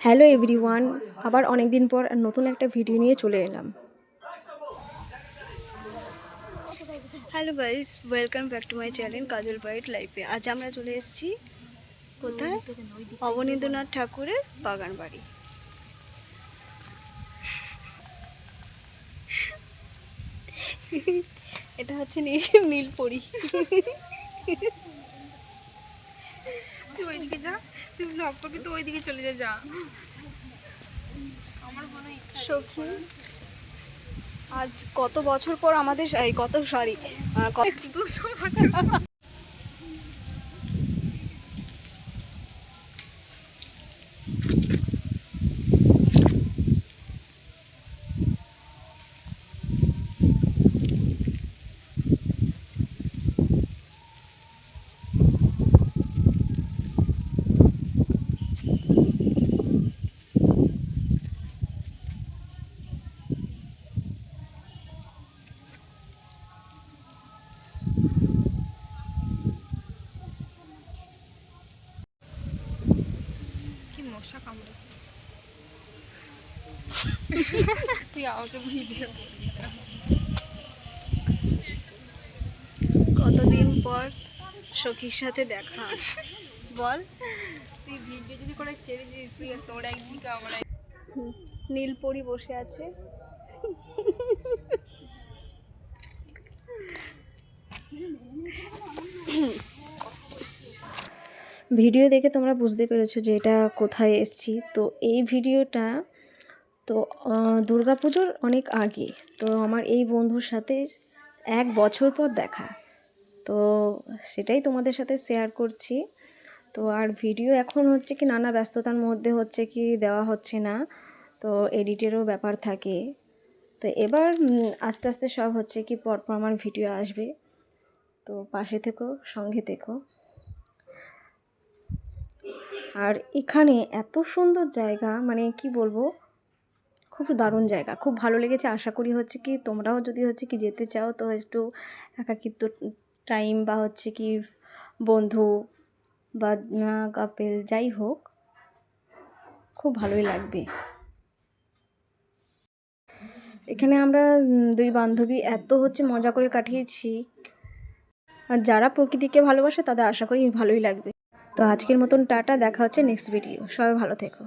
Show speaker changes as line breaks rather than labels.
Hello everyone আবার অনেক দিন পর নতুন একটা ভিডিও নিয়ে চলে এলাম। Hello guys welcome back to my channel Kajal bite লাইফে আজ আমরা চলে এসেছি কোথায়? অবনীন্দ্রনাথ ঠাকুরের বাগান বাড়ি। এটা হচ্ছে নীল- নীলপরি।
তুই ব্লগ করবি তো ওইদিকে চলে যা যা। আমার কোনো
সখী আজ কত বছর পর আমাদের এই কত সরি
দুশো বছর মশা কামড়েছে। তুই আমাকে ভিডিও
কতদিন পর সখীর সাথে দেখা? বল।
তুই ভিডিও যদি করে ছেড়ে দিস তুই তোর একদিকে আমার
নীলপরি বসে আছে। ভিডিও দেখে তোমরা বুঝতে পেরেছ যে এটা কোথায় এসছি। তো এই ভিডিওটা তো পুজোর অনেক আগে। তো আমার এই বন্ধুর সাথে এক বছর পর দেখা। তো সেটাই তোমাদের সাথে শেয়ার করছি। তো আর ভিডিও এখন হচ্ছে কি নানা ব্যস্ততার মধ্যে হচ্ছে কি দেওয়া হচ্ছে না। তো এডিটেরও ব্যাপার থাকে। তো এবার আস্তে আস্তে সব হচ্ছে কি পরপর আমার ভিডিও আসবে। তো পাশে থেকো, সঙ্গে থেকো। আর এখানে এত সুন্দর জায়গা মানে কি বলব, খুব দারুণ জায়গা। খুব ভালো লেগেছে। আশা করি হচ্ছে কি তোমরাও যদি হচ্ছে কি যেতে চাও, তো একটু একাকিত্ব টাইম বা হচ্ছে কি বন্ধু বা কাপেল যাই হোক, খুব ভালোই লাগবে। এখানে আমরা দুই বান্ধবী এত হচ্ছে মজা করে কাটিয়েছি। আর যারা প্রকৃতিকে ভালোবাসে, তাদের আশা করি ভালোই লাগবে। তো আজকের মতন টাটা দেখা হচ্ছে নেক্সট ভিডিও সবাই ভালো থেকো।